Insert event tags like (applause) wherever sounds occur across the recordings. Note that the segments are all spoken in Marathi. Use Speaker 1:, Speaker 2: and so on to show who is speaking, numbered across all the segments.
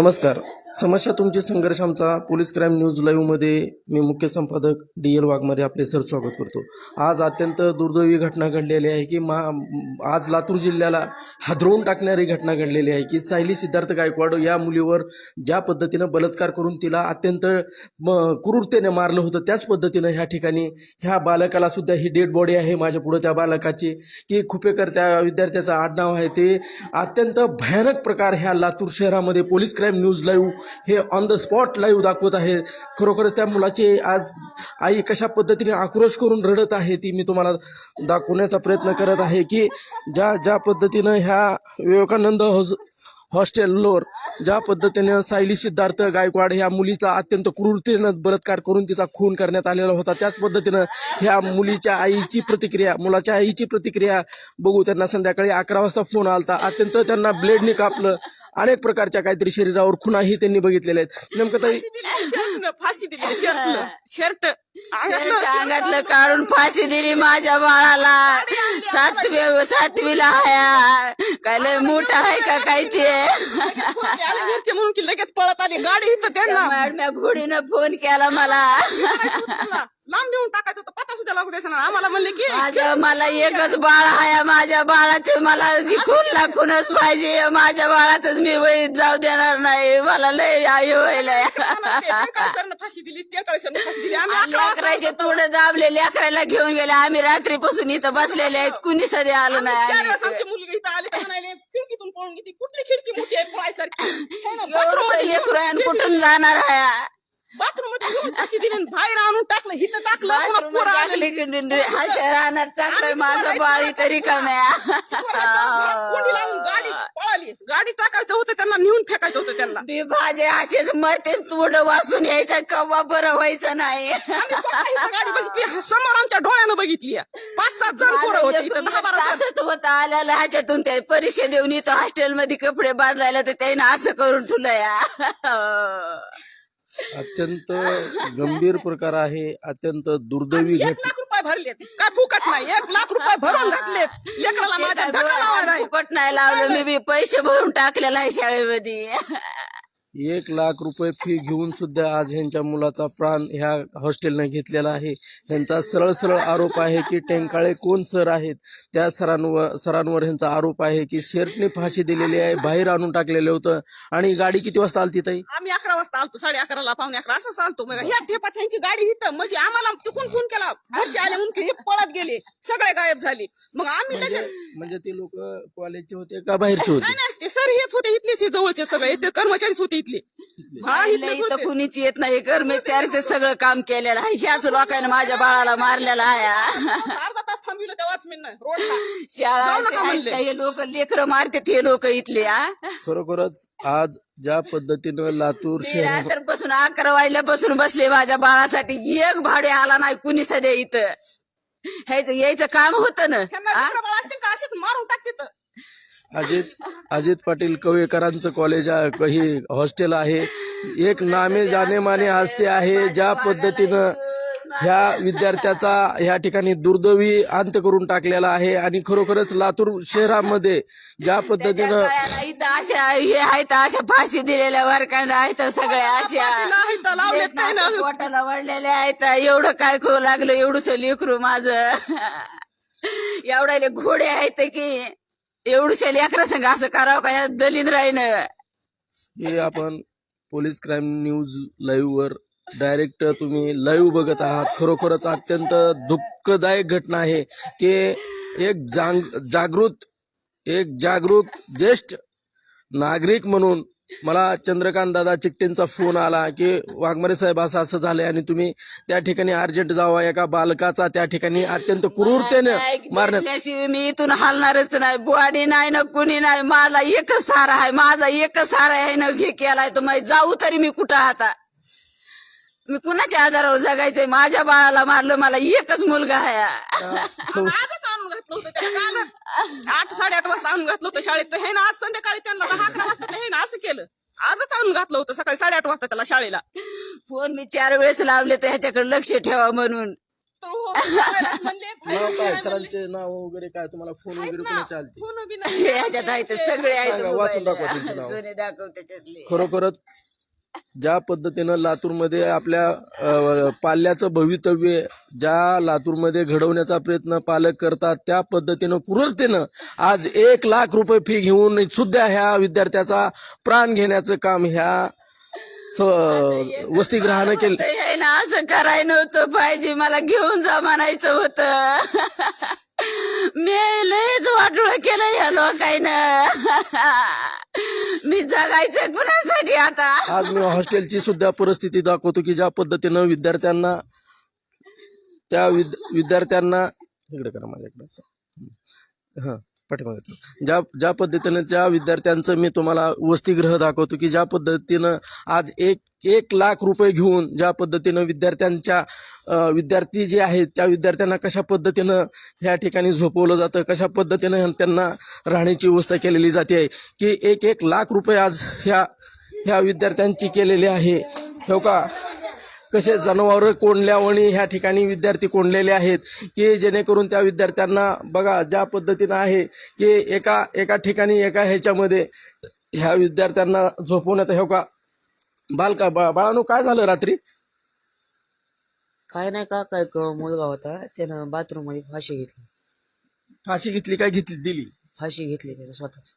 Speaker 1: नमस्कार. समस्या तुमची संघर्ष आमचा पोलीस क्राईम न्यूज लाईव्हमध्ये मी मुख्य संपादक डी एल वाघमारे आपले सर स्वागत करतो. आज अत्यंत दुर्दैवी घटना घडलेली आहे की महा आज लातूर जिल्ह्याला हादरवून टाकणारी घटना घडलेली आहे की सायली सिद्धार्थ गायकवाड या मुलीवर ज्या पद्धतीनं बलात्कार करून तिला अत्यंत म क्रूरतेने मारलं होतं त्याच पद्धतीनं ह्या ठिकाणी ह्या बालकाला सुद्धा ही डेड बॉडी आहे माझ्या पुढं त्या बालकाची. की खुपेकर त्या विद्यार्थ्याचं आडनाव आहे ते अत्यंत भयानक प्रकार ह्या लातूर शहरामध्ये पोलीस क्राईम न्यूज लाईव्ह हे ऑन द स्पॉट लाईव्ह दाखवत आहे. खरोखरच त्या मुलाची आज आई कशा पद्धतीने आक्रोश करून रडत आहे ती मी तुम्हाला दाखवण्याचा प्रयत्न करत आहे की ज्या ज्या पद्धतीनं ह्या विवेकानंद हॉज हॉस्टेलवर ज्या पद्धतीने सायली सिद्धार्थ गायकवाड ह्या मुलीचा अत्यंत क्रूरतेनं बलात्कार करून तिचा खून करण्यात आलेला होता त्याच पद्धतीनं ह्या मुलीच्या आईची प्रतिक्रिया मुलाच्या आईची प्रतिक्रिया बघू त्यांना संध्याकाळी अकरा वाजता फोन आला अत्यंत त्यांना ब्लेडने कापलं. अनेक प्रकारच्या काहीतरी शरीरावर खुणाही त्यांनी बघितलेल्या आहेत. नेमकं ताई
Speaker 2: शर्टनं फाशी दिली (laughs) शर्ट शर्ट
Speaker 3: अंगातलं काढून फाशी दिली माझ्या बाळाला. सातवी सातवीला हाया. काय लय मोठा आहे का काय ते?
Speaker 2: घरचे म्हणून की लगेच पळत आली. गाडी इथं त्यांना.
Speaker 3: मॅडम्या घोडीनं फोन केला मला.
Speaker 2: लांब नेऊन टाकायचं होतं. पता सुद्धा लागू द्यायचा ना आम्हाला म्हणले की
Speaker 3: माझ्या मला एकच बाळ आहे माझ्या बाळाचं मला खून लागूनच पाहिजे. माझ्या बाळातच मी वहीत जाऊ देणार नाही. मला लय आई व्हायला
Speaker 2: फाशी दिली. टेकाळीसरनं फाशी दिली. आम्ही अकरा
Speaker 3: लेकराचे तोंड दाबले लेकराला घेऊन गेले. आम्ही रात्रीपासून इथं बसलेले आहेत. कुणी सध्या आलं नाही.
Speaker 2: चार वेळेस
Speaker 3: आम्ही
Speaker 2: आमची मुलगी इथं आली तर म्हणाले खिडकीतून पळून गेली कुठली खिडकी मोठी आहे? फळासारखी
Speaker 3: एवढं लेकरू आहे आणि कुठून जाणार आहे?
Speaker 2: बाथरूम घेऊन दिली? बाहेर आणून टाकलं इथं टाकलं पुन्हा पोरं
Speaker 3: टाकलंय माझं बाळी तरी कमी
Speaker 2: कोंडी लावून गाडी पळाली. गाडी टाकायचं होतं त्यांना नेऊन फेकायचं होतं त्यांना.
Speaker 3: भाजे असेच मते तोंड वाचून यायचं कवा बरं व्हायचं नाही.
Speaker 2: आम्ही स्वतः इथं गाडी बघितली. समोर आमच्या डोळ्यानं बघितली. पाच सात जण पोरं होती इथं दहा बारा जण.
Speaker 3: तासच होत आल्याला ह्याच्यातून ते परीक्षा देऊन इथं हॉस्टेल मध्ये कपडे बदलायला तर त्याने असं करून ठेवलंय.
Speaker 1: अत्यंत गंभीर प्रकार आहे अत्यंत दुर्दैवी
Speaker 2: एक
Speaker 1: घटना.
Speaker 2: लाख रुपये भरलेत. काय फुकट नाही? एक लाख रुपये भरून घातलेत. लेकराला माझ्या नाही
Speaker 3: फुकट नाही लावलं मी बी पैसे भरून टाकलेला आहे शाळेमध्ये.
Speaker 1: एक लाख रुपये फी घेऊन सुद्धा आज ह्यांच्या मुलाचा प्राण ह्या हॉस्टेलने घेतलेला आहे. ह्यांचा सरळ सरळ आरोप आहे की टेंकाळे कोण सर आहेत? त्या सरांवर सरांवर ह्यांचा आरोप आहे की शेर्टने फाशी दिलेली आहे बाहेर आणून टाकलेलं होतं. आणि गाडी किती वाजता आलती ताई?
Speaker 2: आम्ही अकरा वाजता आलतो साडे अकराला पावणे अकरा असं चालतो मग ह्या ठेपात त्यांची गाडी इथं म्हणजे आम्हाला चुकून फोन केला. घरचे आले म्हणून की हे पळत गेले. सगळे गायब झाले. मग आम्ही
Speaker 1: म्हणजे
Speaker 2: लगेच
Speaker 1: म्हणजे ते लोक कॉलेजचे होते का बाहेरचे
Speaker 2: नाही
Speaker 1: होते
Speaker 2: नाही ते सर हेच होते इथलेच हे जवळचे सगळे. ते कर्मचारीच होते इथले. हा इथलेच
Speaker 3: इथं
Speaker 2: होते.
Speaker 3: कुणीच येत नाही कर्मचारीचं सगळं काम केलेलं आहे. ह्याच लोकांनी माझ्या बाळाला मारलेला आहे.
Speaker 2: अर्धा तास थांबविलं त्या वॉचमॅन रोडला.
Speaker 3: शाळा
Speaker 2: जाऊ नका म्हणले.
Speaker 3: हे लोक लेकर मारतात हे लोक इथले हा.
Speaker 1: खरोखरच आज ज्या पद्धतीनं लातूर
Speaker 3: मी
Speaker 1: शहर
Speaker 3: रात्रपासून अकरा वाजल्यापासून बसले माझ्या बाळासाठी. एक भाडे आला नाही कुणी सध्या इथं. ह्याचं यायचं काम होतं ना
Speaker 2: त्यांना? लेकरं बाळं असतील का? असेच मारून टाकते
Speaker 1: अजित अजित पाटील कवेकरांचं कॉलेज आहे हॉस्टेल आहे. एक नामे जाने माने हस्ते आहे ज्या पद्धतीनं ह्या विद्यार्थ्याचा ह्या ठिकाणी दुर्दैवी अंत करून टाकलेला आहे. आणि खरोखरच लातूर शहरामध्ये ज्या पद्धतीनं
Speaker 3: अशा हे आहेत अशा फाशी दिलेल्या वर्गांना आहेत सगळ्या अशा
Speaker 2: ना
Speaker 3: पोटाला वळलेल्या आहेत एवढं काय करू लागलं एवढंसं लेकरू माझं. एवढ्याले घोडे आहेत की एवढूशा लेकरा संघ असं करावं का दलित राहीन
Speaker 1: हे आपण पोलीस क्राईम न्यूज लाईव्ह वर डायरेक्ट तुम्ही लाईव्ह बघत आहात. खरोखरच अत्यंत दुःखदायक घटना आहे की एक जांग जागृत एक जागरूक ज्येष्ठ नागरिक म्हणून मला चंद्रकांत दादा चिकटेंचा फोन आला की वाघमारे साहेब असं असं झालंय आणि तुम्ही त्या ठिकाणी अर्जंट जावा एका बालकाचा त्या ठिकाणी अत्यंत क्रूरतेने मारण्यात
Speaker 3: मी इथून हलणारच नाही. बुवाडी नाही ना कुणी नाही. माझा एकच सारा आहे. माझा एकच सारा आहे ना घे केलाय तर मग जाऊ तरी मी कुठं आता? मी कुणाच्या आधारावर जगायचंय? माझ्या बाळाला मारलं मला एकच मुलगा आहे.
Speaker 2: आजच आणून घातलं होतं त्याला कालच. आठ साडेआठ वाजता आणून घातलं होतं शाळेत. तर हे ना आज संध्याकाळी त्यांना दहा अकरा वाजता हे ना असं केलं. आजच आणून घातलं होतं सकाळी साडेआठ वाजता त्याला शाळेला.
Speaker 3: फोन मी चार वेळेस लावले तर ह्याच्याकडे लक्ष ठेवा म्हणून.
Speaker 2: तो हो, वेळात म्हणले, (laughs)
Speaker 1: नाव काय?
Speaker 2: म्हणले.
Speaker 1: सरांचे नाव वगैरे काय? तुम्हाला फोन वगैरे
Speaker 2: ना,
Speaker 1: कोणाचे आलते?
Speaker 2: फोन बी नाही.
Speaker 3: ह्याच्यात सगळे
Speaker 1: सांगा, वाचून दाखवा तुमची नावं.
Speaker 3: सोने दाखव त्याच्यातले
Speaker 1: खरोखरच ज्या पद्धतीनं लातूरमध्ये आपल्या पाल्याचं भवितव्य ज्या लातूरमध्ये घडवण्याचा प्रयत्न पालक करतात त्या पद्धतीनं क्रूरतेनं आज एक लाख रुपये फी घेऊन सुद्धा ह्या विद्यार्थ्याचा प्राण घेण्याचं काम ह्या स- केलं.
Speaker 3: ते ना असं करायला नव्हतं पाहिजे. मला घेऊन जा म्हणायचं होतं. (laughs) मी लयच वाटोळ केलं या लोकांना. (laughs) मी जगायचं कुणासाठी आता?
Speaker 1: आज मी हॉस्टेलची सुद्धा परिस्थिती दाखवतो की ज्या पद्धतीनं विद्यार्थ्यांना त्या विद विद्यार्थ्यांना इकडे करा माझ्याकडे हां हा. पाठीमागे ज्या ज्या पद्धतीनं ज्या विद्यार्थ्यांचं मी तुम्हाला वसतिगृह दाखवतो की ज्या पद्धतीनं आज एक एक लाख रुपये घेऊन ज्या पद्धतीनं विद्यार्थ्यांच्या विद्यार्थी जे आहेत त्या विद्यार्थ्यांना कशा पद्धतीनं ह्या ठिकाणी झोपवलं जातं कशा पद्धतीनं त्यांना राहण्याची व्यवस्था केलेली जाते की एक एक लाख रुपये आज ह्या ह्या विद्यार्थ्यांची केलेली आहे. हो का? कसे जनावरं कोंडल्यावणी ह्या ठिकाणी विद्यार्थी कोंडलेले आहेत की जेणेकरून त्या विद्यार्थ्यांना बघा ज्या पद्धतीनं आहे की एका एका ठिकाणी एका ह्याच्यामध्ये ह्या विद्यार्थ्यांना झोपवण्यात हो का? बालका बा बाळानो काय झालं रात्री?
Speaker 4: काय नाही का काय मुलगा होता त्यानं बाथरूममध्ये फाशी घेतली.
Speaker 1: फाशी घेतली काय घेतली दिली?
Speaker 4: फाशी घेतली त्यानं स्वतःच?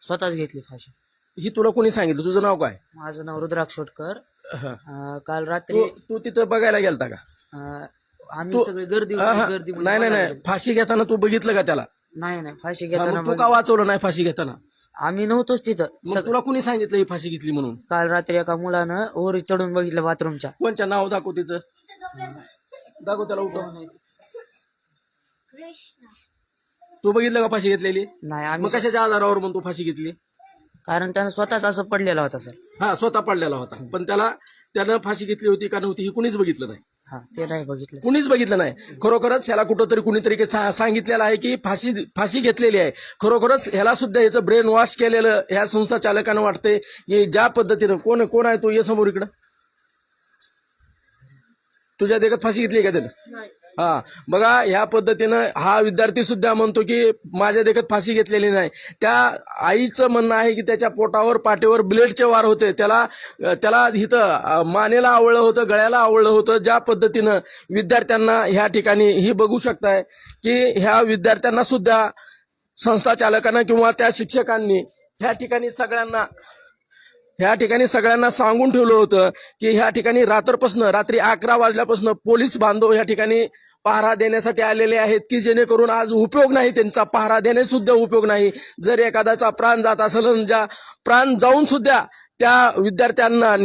Speaker 4: स्वतःच घेतली फाशी.
Speaker 1: ही तुला कोणी सांगितलं? तुझं नाव काय?
Speaker 4: माझं नाव रुद्राक्ष सोटकर
Speaker 1: हा.
Speaker 4: अं, काल रात्री
Speaker 1: तू तू तिथं बघायला गेलता का?
Speaker 4: अं, आम्ही सगळी गर्दी
Speaker 1: हा, हा.
Speaker 4: होती, गर्दी
Speaker 1: नाही नाही नाही. फाशी घेताना तू बघितलं का त्याला?
Speaker 4: नाही नाही. फाशी घेताना
Speaker 1: मग तू का वाचवलं नाही फाशी घेताना?
Speaker 4: आम्ही नव्हतोच तिथं.
Speaker 1: मग
Speaker 4: सग-
Speaker 1: तुला कुणी सांगितलं ही फाशी घेतली म्हणून?
Speaker 4: काल रात्री एका मुलानं ओरी चढून बघितलं बाथरूमच्या.
Speaker 1: कोणच्या? नाव दाखव तिथं. दाखव त्याला उठव. तू बघितलं का फाशी घेतलेली?
Speaker 4: नाही
Speaker 1: मग
Speaker 4: आम्ही
Speaker 1: कशाच्या आधारावर म्हणून तू फाशी घेतली?
Speaker 4: कारण त्यानं स्वतःच असं पडलेला होता सर.
Speaker 1: हा स्वतः पडलेला होता. पण त्याला त्यानं फाशी घेतली होती का नव्हती ही कुणीच बघितलं नाही.
Speaker 4: हा ते नाही बघितलं.
Speaker 1: कुणीच बघितलं नाही. खरोखरच ह्याला कुठंतरी कुणीतरी के- सा- सांगितलेलं आहे की फाशी फाशी घेतलेली आहे. खरोखरच ह्याला सुद्धा याचं ब्रेन वॉश केलेलं ह्या संस्था चालकांना वाटते की ज्या पद्धतीनं कोण कोण आहे तो? ये समोर इकडं. तुझ्या देखत फाशी घेतली का त्यानं? हा. बघा ह्या पद्धतीनं हा विद्यार्थी सुद्धा म्हणतो की माझ्या देखत फाशी घेतलेली नाही. त्या आईचं म्हणणं आहे की त्याच्या पोटावर पाठीवर ब्लेडचे वार होते. त्याला त्याला इथं मानेला आवळलं होतं गळ्याला आवळलं होतं. ज्या पद्धतीनं विद्यार्थ्यांना ह्या ठिकाणी ही बघू शकताय की ह्या विद्यार्थ्यांना सुद्धा संस्था चालकांना किंवा त्या शिक्षकांनी ह्या ठिकाणी सगळ्यांना ह्या ठिकाणी सगळ्यांना सांगून ठेवलं होतं की ह्या ठिकाणी रात्रपासून रात्री अकरा वाजल्यापासून पोलीस बांधव ह्या ठिकाणी पहारा देण्यासाठी आलेले आहेत की जेणेकरून आज उपयोग नाही त्यांचा पहारा देणे सुद्धा उपयोग नाही. जर एखाद्याचा प्राण जात असेल ज्या प्राण जाऊन सुद्धा त्या विद्यार्थ्यांना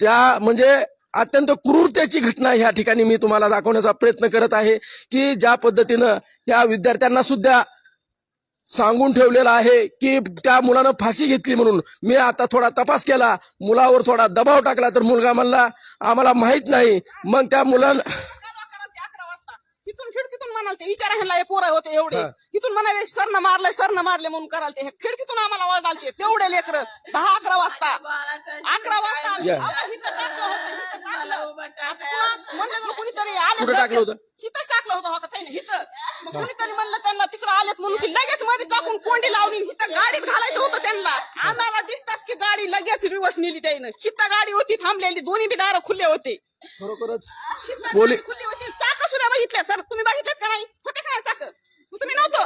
Speaker 1: त्या म्हणजे अत्यंत क्रूरतेची घटना ह्या ठिकाणी मी तुम्हाला दाखवण्याचा प्रयत्न करत आहे की ज्या पद्धतीनं या विद्यार्थ्यांना सुद्धा सांगून ठेवलेलं आहे की त्या मुलानं फाशी घेतली म्हणून. मी आता थोडा तपास केला. मुलावर थोडा दबाव टाकला तर मुलगा म्हणला आम्हाला माहीत नाही. मग त्या मुलानं
Speaker 2: कालवा कराल ते अकरा वाजता इथून खिडकीतून म्हणाल ते विचारा ह्यांना हे पोरं होते एवढे.
Speaker 1: हा.
Speaker 2: इथून म्हणाले सरनं मारलंय सरनं मारले म्हणून कराल ते हे खिडकीतून आम्हाला वळाल ते तेवढे लेकर दहा अकरा वाजता. अकरा वाजता आम्ही-
Speaker 1: या.
Speaker 2: आता इथं टाकलं होतं, इथं टाकलं. पुन्हा म्हणलं जरा कुणीतरी आले
Speaker 1: कुठं टाकलं होतं?
Speaker 2: इथंच टाकलं होतं होतं त्याने इथं मग कुणीतरी म्हणलं त्यांना तिकडे आलेत म्हणून की लगेच मध्ये टाकून कोंडी लावली. इथं गाडीत घालायचं होतं त्यांना. आम्हाला दिसताच की गाडी लगेच रिवर्स नेली त्यानं हिथं गाडी होती थांबलेली. दोन्ही बी दारं खुले होते.
Speaker 1: खरोखरच
Speaker 2: पोलीस
Speaker 1: पोली-
Speaker 2: खुली होती. चाक सुद्धा बघितल्या सर तुम्ही बघितलेत का नाही? होते का नाही चाक? तुम्ही नव्हतं.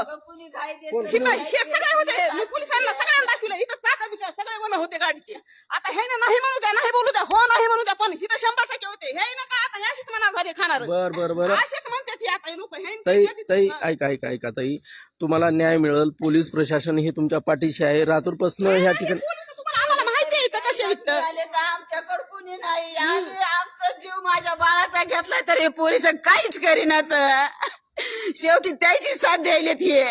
Speaker 2: इथं हे सगळे होते. मी पोलिसांना सगळ्यांना दाखवलं. इथं चाक बिचा सगळे म्हणत होते गाडीचे. आता हे ना नाही म्हणू द्या नाही बोलू द्या. हो नाही म्हणू द्या पण इथं शंभर टक्के होते हे ना का आता हे अशीच म्हणा घरी खाणार?
Speaker 1: बर बर बर.
Speaker 2: असेच म्हणतात हे आता लोक.
Speaker 1: ताई ताई ऐका ऐका ऐका ताई. तुम्हाला न्याय मिळेल. पोलीस प्रशासन हे तुमच्या पाठीशी आहे. रातूरपासून ह्या ठिकाणी
Speaker 3: आमच्याकडे कुणी नाही. आम्ही आमचा जीव माझ्या बाळाचा घेतलाय तर हे पोलीस काहीच करीनात. शेवटी त्याची साथ द्यायलेत हे.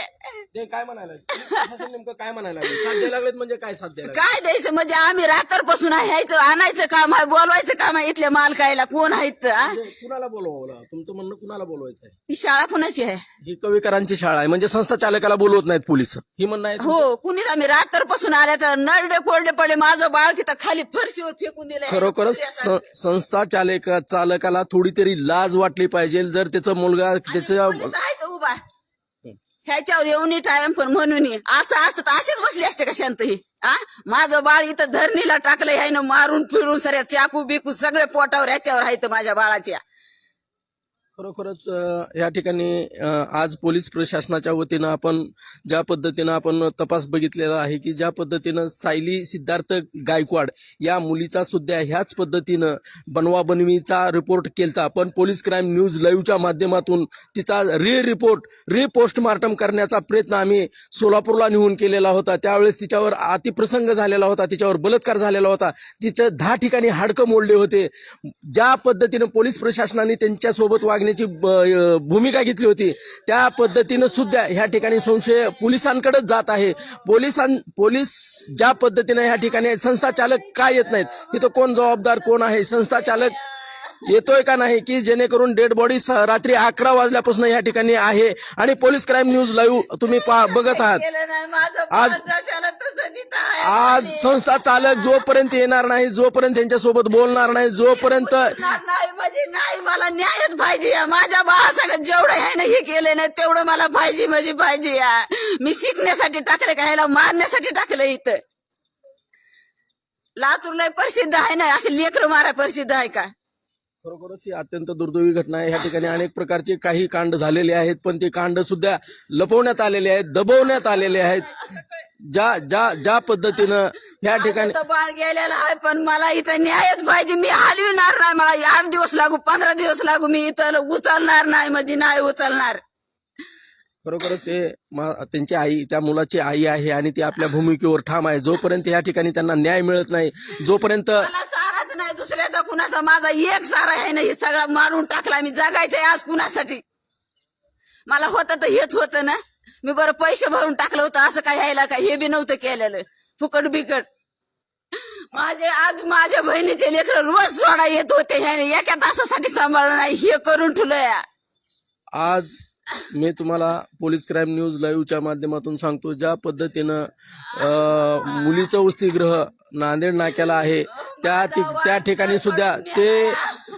Speaker 1: ते काय म्हणायला प्रशासन नेमकं काय म्हणायला लागले? साथ द्यायला लागलेत म्हणजे काय साथ द्यायला लागलेत?
Speaker 3: काय द्यायचं? म्हणजे आम्ही रात्रपासून ह्यायचं आणायचं काम आहे बोलवायचं काम आहे इथल्या मालकायला. कोण आहेत आ?
Speaker 1: म्हणजे कुणाला बोलवावं तुमचं म्हणणं कुणाला बोलवायचं आहे?
Speaker 3: ही शाळा कुणाची आहे?
Speaker 1: ही कविकरांची शाळा आहे. म्हणजे संस्था चालकाला बोलवत नाहीत पोलीस. ही म्हणणं आहे
Speaker 3: हो कुणीच आम्ही रात्रपासून आल्या तर नरडे कोरडे पडे माझं बाळ तिथं खाली फरशीवर फेकून दिलंय.
Speaker 1: खरोखरच स- संस्था चालक चालकाला थोडी तरी लाज वाटली पाहिजे. जर त्याचा मुलगा
Speaker 3: आहेत उभा. ह्याच्यावर येऊन टाइम पण म्हणून असं असतं तर असेच बसले असते का शांत ही? आ? माझं बाळ इथं धरणीला टाकलं ह्यानं मारून फिरून सऱ्या चाकू बिकू सगळे पोटावर ह्याच्यावर आहेत माझ्या बाळाच्या.
Speaker 1: खरोखरच या ठिकाणी आज पोलीस प्रशासनाच्या वतीनं आपण ज्या पद्धतीनं आपण तपास बघितलेला आहे की ज्या पद्धतीनं सायली सिद्धार्थ गायकवाड या मुलीचा सुद्धा ह्याच पद्धतीनं बनवाबनवीचा रिपोर्ट केलता. पण पोलीस क्राईम न्यूज लाईव्हच्या माध्यमातून तिचा रि रिपोर्ट रि पोस्टमार्टम करण्याचा प्रयत्न आम्ही सोलापूरला नेऊन केलेला होता. त्यावेळेस तिच्यावर अतिप्रसंग झालेला होता तिच्यावर बलात्कार झालेला होता. तिच्या दहा ठिकाणी हाडकं मोडले होते. ज्या पद्धतीनं पोलीस प्रशासनाने त्यांच्यासोबत वाग मागण्याची भूमिका घेतली होती. त्या पद्धतीनं सुद्धा ह्या ठिकाणी संशय पोलिसांकडेच जात आहे. पोलिसां पोलीस ज्या पद्धतीनं ह्या ठिकाणी संस्था चालक का येत नाहीत? इथं कोण जबाबदार कोण आहे? संस्था चालक येतोय का नाही की जेणेकरून डेड बॉडी रात्री अकरा वाजल्यापासून या ठिकाणी आहे आणि पोलीस क्राईम न्यूज लाईव्ह तुम्ही बघत आहात
Speaker 3: नाही
Speaker 1: आज-. आज संस्था चालक जोपर्यंत येणार नाही जोपर्यंत त्यांच्यासोबत बोलणार नाही जोपर्यंत
Speaker 3: नाही म्हणजे नाही मला न्यायच पाहिजे या. माझ्या बाळासंग जेवढं आहे ना हे केलं नाही तेवढं मला पाहिजे म्हणजे पाहिजे या मी शिकण्यासाठी टाकलं का ह्याला मारण्यासाठी टाकलं इथं लातूर लय प्रसिद्ध आहे ना असे लेकर मारा प्रसिद्ध आहे का
Speaker 1: खरोखरच ही अत्यंत दुर्दैवी घटना आहे. ह्या ठिकाणी अनेक प्रकारचे काही कांड झालेले आहेत पण ते कांड सुद्धा लपवण्यात आलेले आहेत दबवण्यात आलेले आहेत. ज्या ज्या ज्या पद्धतीनं ह्या ठिकाणी
Speaker 3: बाळ गेलेलं आहे पण मला इथं न्यायच पाहिजे. मी हलविणार नाही. मला आठ दिवस लागू पंधरा दिवस लागू. मी इथं उचलणार नाही म्हणजे नाही उचलणार.
Speaker 1: खरोखरच ते त्यांची आई त्या मुलाची आई आहे आणि ती आपल्या भूमिकेवर ठाम आहे. जोपर्यंत या ठिकाणी त्यांना न्याय मिळत नाही जोपर्यंत
Speaker 3: मला नाही दुसऱ्याचा कुणाचा माझा एक सारा आहे ना हे सगळा मारून टाकला मी जगायचंय आज कुणासाठी? मला होतं तर हेच होतं ना. मी बरं पैसे भरून टाकलं होतं असं काय यायला काय? हे बी नव्हतं केलेलं. फुकट बिकट. माझे आज माझ्या बहिणीचे लेकर रोज सोडा येत होते ह्याने एका तासासाठी सांभाळलं नाही हे करून ठेवलंय
Speaker 1: आज मी तुम्हाला पोलीस क्राईम न्यूज लाईव्हच्या माध्यमातून सांगतो ज्या पद्धतीनं मुलीचं वसतिगृह नांदेड नाक्याला आहे त्या त्या ठिकाणी सुद्धा ते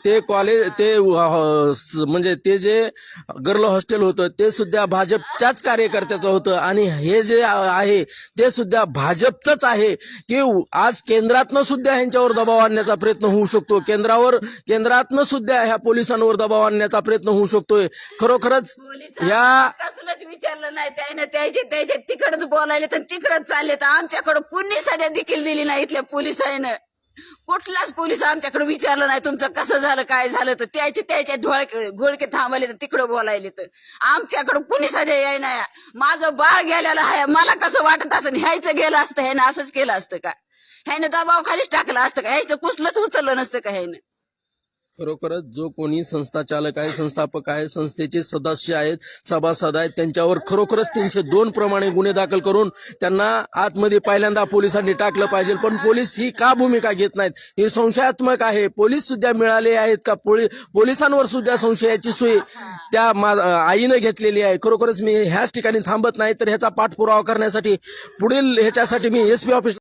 Speaker 1: ते कॉलेज ते म्हणजे ते जे गर्ल हॉस्टेल होतं ते सुद्धा भाजपच्याच कार्यकर्त्याचं होतं. आणि हे जे आहे ते सुद्धा भाजपचंच आहे की आज केंद्रातनं सुद्धा ह्यांच्यावर दबाव आणण्याचा प्रयत्न होऊ शकतो. केंद्रावर केंद्रातनं सुद्धा ह्या पोलिसांवर दबाव आणण्याचा प्रयत्न होऊ शकतोय. खरोखरच या
Speaker 3: विचारलं नाही. त्याने त्याचे त्याचे तिकडच बोलायले तर तिकडच चालले तर आमच्याकडं कुणी सध्या देखील दिली नाही इथल्या पोलिसांना. कुठलाच पोलीस आमच्याकडे विचारलं नाही तुमचं कसं झालं काय झालं तर त्याचे त्याचे ढोळके घोळके थांबले तर तिकडं बोलायले तर. आमच्याकडं कुणी सध्या याय नाही. माझं बाळ गेलेलं आहे मला कसं वाटत असं ह्याचं गेलं असतं ह्यानं असंच केलं असतं का? ह्यानं दबाव खालीच टाकलं असतं का? ह्याचं कुसलंच उचललं नसतं का ह्यानं?
Speaker 1: खरोखरच जो कोणी संस्था चालक आहे संस्थापक आहे संस्थेचे सदस्य आहेत सभासद आहेत त्यांच्यावर खरोखरच तीनशे दोन प्रमाणे गुन्हे दाखल करून त्यांना आतमध्ये पहिल्यांदा पोलिसांनी टाकलं पाहिजे. पण पोलीस ही का भूमिका घेत नाहीत? हे संशयात्मक आहे. पोलीस सुद्धा मिळाले आहेत का? पोली पोलिसांवर सुद्धा संशयाची सोय त्या आईनं घेतलेली आहे. खरोखरच मी ह्याच ठिकाणी थांबत नाही तर ह्याचा पाठपुरावा करण्यासाठी पुढील ह्याच्यासाठी मी एस ऑफिस